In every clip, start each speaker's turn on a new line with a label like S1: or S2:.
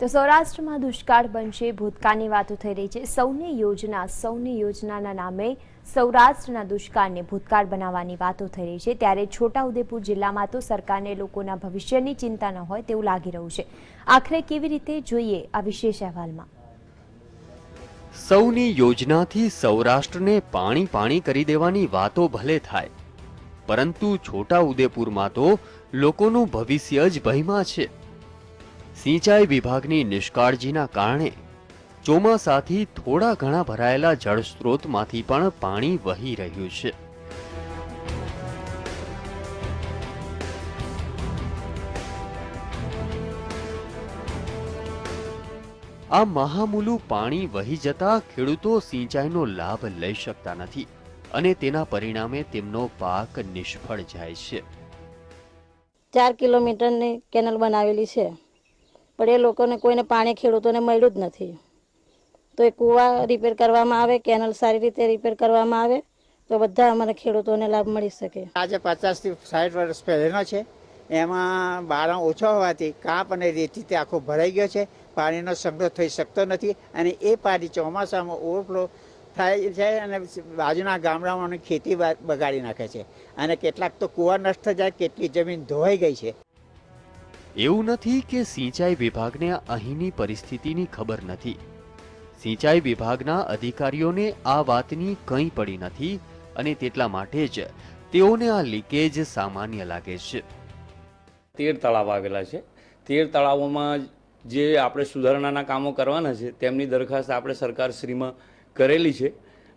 S1: તો સૌરાષ્ટ્રમાં દુષ્કાળ બનશે, ભૂતકાળની વાતો થઈ રહી છે. સૌની યોજના, સૌની યોજનાના નામે સૌરાષ્ટ્રના દુષ્કાળને ભૂતકાળ બનાવવાની વાતો થઈ રહી છે. ત્યારે છોટાઉદેપુર જિલ્લામાં તો સરકારને લોકોના ભવિષ્યની ચિંતા ન હોય તેવું લાગી રહ્યું છે. આખરે કેવી રીતે જોઈએ આ વિશેષ અહેવાલમાં?
S2: સૌની યોજનાથી સૌરાષ્ટ્રને પાણી પાણી કરી દેવાની વાતો ભલે થાય, પરંતુ છોટા ઉદેપુરમાં તો લોકોનું ભવિષ્ય જ ભયમાં છે. સિંચાઈ વિભાગની નિષ્કાળજીના કારણે ચોમાસાથી થોડા ઘણા ભરાયેલા જળસ્ત્રોતમાંથી પણ પાણી વહી રહ્યું છે. આ મહામૂલું પાણી વહી જતા ખેડૂતો સિંચાઈનો લાભ લઈ શકતા નથી અને તેના પરિણામે તેમનો પાક નિષ્ફળ જાય છે.
S3: ચાર કિલોમીટરની કેનલ બનાવેલી છે. પણ એ લોકોને કોઈને પાણી ખેડૂતોને મળ્યું જ નથી. તો એ કૂવા રિપેર કરવામાં આવે કેનલ સારી રીતે રિપેર કરવામાં આવે, તો બધા અમારા ખેડૂતોને લાભ મળી શકે.
S4: આજે પચાસથી સાઠ વર્ષ પહેલેનો છે. એમાં બારણ ઓછો હોવાથી કાપ અને રેતી તે આખો ભરાઈ ગયો છે. પાણીનો સંગ્રહ થઈ શકતો નથી અને એ પાણી ચોમાસામાં ઓવરફ્લો થાય છે અને બાજુના ગામડાઓની ખેતી બગાડી નાખે છે. અને કેટલાક તો કૂવા નષ્ટ જાય, કેટલી જમીન ધોવાઈ ગઈ છે.
S2: એવું નથી કે સિંચાઈ વિભાગને અહીંની પરિસ્થિતિની ખબર નથી. સિંચાઈ વિભાગના અધિકારીઓને આ વાતની કંઈ પડી નથી અને તેટલા માટે જ તેઓને આ લીકેજ સામાન્ય લાગે છે.
S5: તેર તળાવ આવેલા છે. તેર તળાવોમાં જે આપણે સુધારણાના કામો કરવાના છે, તેમની દરખાસ્ત આપણે સરકારશ્રીમાં કરેલી છે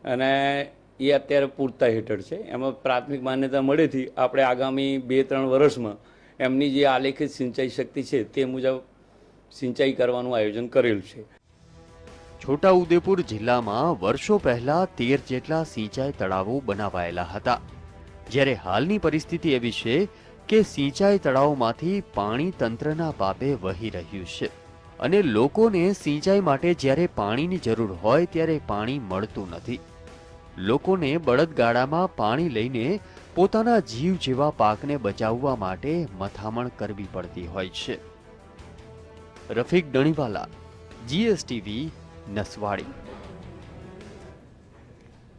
S5: અને એ અત્યારે પૂરતા હેઠળ છે. એમાં પ્રાથમિક માન્યતા મળેથી આપણે આગામી બે ત્રણ વર્ષમાં એમની જે આલેખિત સિંચાઈ શક્તિ છે તે મુજબ સિંચાઈ કરવાનું આયોજન કરેલું છે.
S2: છોટાઉદેપુર જિલ્લામાં વર્ષો પહેલા તેર જેટલા સિંચાઈ તળાવો બનાવાયેલા હતા. જ્યારે હાલની પરિસ્થિતિ એવી છે કે સિંચાઈ તળાવમાંથી પાણી તંત્રના પાપે વહી રહ્યું છે અને લોકોને સિંચાઈ માટે જ્યારે પાણીની જરૂર હોય ત્યારે પાણી મળતું નથી. લોકોને બળદગાડામાં પાણી લઈને પોતાના જીવ જેવા પાકને બચાવવા માટે મથામણ કરવી પડતી હોય છે. રફીક ડણીવાલા, જીએસટીવી, નસવાડી.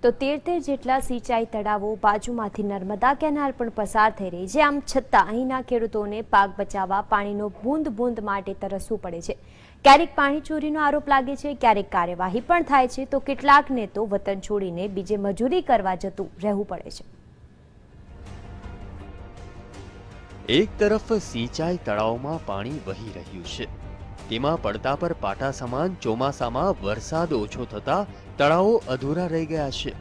S1: તો તેર તેર જેટલા સિંચાઈ તળાવો બાજુમાંથી નર્મદા કેનાલ પણ પસાર થઈ રહી છે. આમ છતાં અહીંના ખેડૂતોને પાક બચાવવા પાણીનો બૂંદ બૂંદ માટે તરસવું પડે છે. ક્યારેક પાણી ચોરીનો આરોપ લાગે છે, ક્યારેક કાર્યવાહી પણ થાય છે. તો કેટલાકને તો વતન છોડીને બીજે મજૂરી કરવા જતું રહેવું પડે છે.
S2: એક તરફ સિંચાઈ તળાવમાં પાણી વહી રહ્યું છે. તેમાં પડતા પર પાટા સમાન ચોમાસામાં વરસાદ ઓછો થતા તળાવો અધૂરા રહી ગયા છે.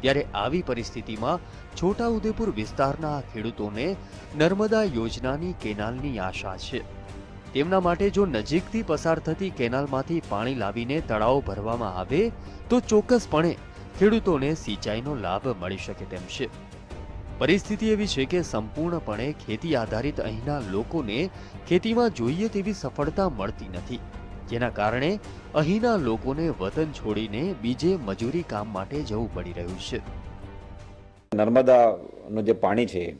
S2: ત્યારે આવી પરિસ્થિતિમાં છોટાઉદેપુર વિસ્તારના ખેડૂતોને નર્મદા યોજનાની કેનાલની આશા છે. તેમના માટે જો નજીકથી પસાર થતી કેનાલમાંથી પાણી લાવીને તળાવ ભરવામાં આવે, તો ચોક્કસપણે ખેડૂતોને સિંચાઈનો લાભ મળી શકે તેમ છે. પરિસ્થિતિ એવી છે કે સંપૂર્ણપણે ખેતી આધારિત અહીંના લોકોને ખેતીમાં જોઈએ તેવી સફળતા મળતી નથી. જેના કારણે અહીંના લોકોને વતન છોડીને બીજે મજૂરી કામ માટે જવું પડી રહ્યું છે.
S6: નર્મદાનું જે પાણી છે,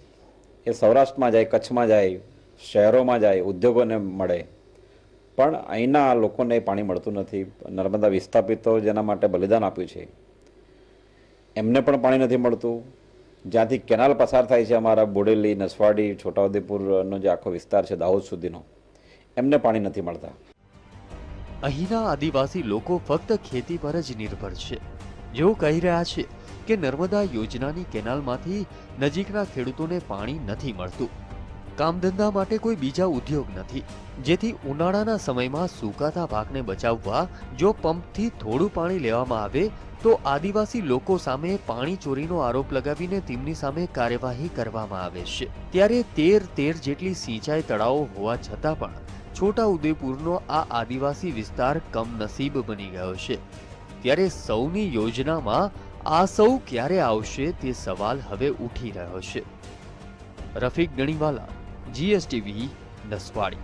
S6: એ સૌરાષ્ટ્રમાં જાય, કચ્છમાં જાય, શહેરોમાં જાય, ઉદ્યોગોને મળે. પણ અહીંના લોકોને પાણી મળતું નથી. નર્મદા વિસ્થાપિતો જેના માટે બલિદાન આપ્યું છે. એમને પણ પાણી નથી મળતું. જ્યાંથી કેનાલ પસાર થાય છે અમારા બોડેલી, નસવાડી છોટાઉદેપુરનો જે આખો વિસ્તાર છે દાહોદ સુધીનો, એમને પાણી નથી મળતા.
S2: અહીંના આદિવાસી લોકો ફક્ત ખેતી પર જ નિર્ભર છે. જેઓ કહી રહ્યા છે કે નર્મદા યોજનાની કેનાલમાંથી નજીકના ખેડૂતોને પાણી નથી મળતું. કામધંધા માટે કોઈ બીજા ઉદ્યોગ નથી. જેથી ઉનાળાના સમયમાં સુકાતા પાકને બચાવવા જો પંપથી થોડું પાણી લેવામાં આવે, તો આદિવાસી લોકો સામે પાણી ચોરીનો આરોપ લગાવીને તેમની સામે કાર્યવાહી કરવામાં આવે છે. ત્યારે તેર તેર જેટલી સિંચાઈ તળાવો હોવા છતાં પણ છોટા ઉદેપુરનો આ આદિવાસી વિસ્તાર કમનસીબ બની ગયો છે. ત્યારે સૌની યોજનામાં આ સૌ ક્યારે આવશે તે સવાલ હવે ઉઠી રહ્યો છે. રફીક ગણીવાલા જીએસટીવી નસવાડી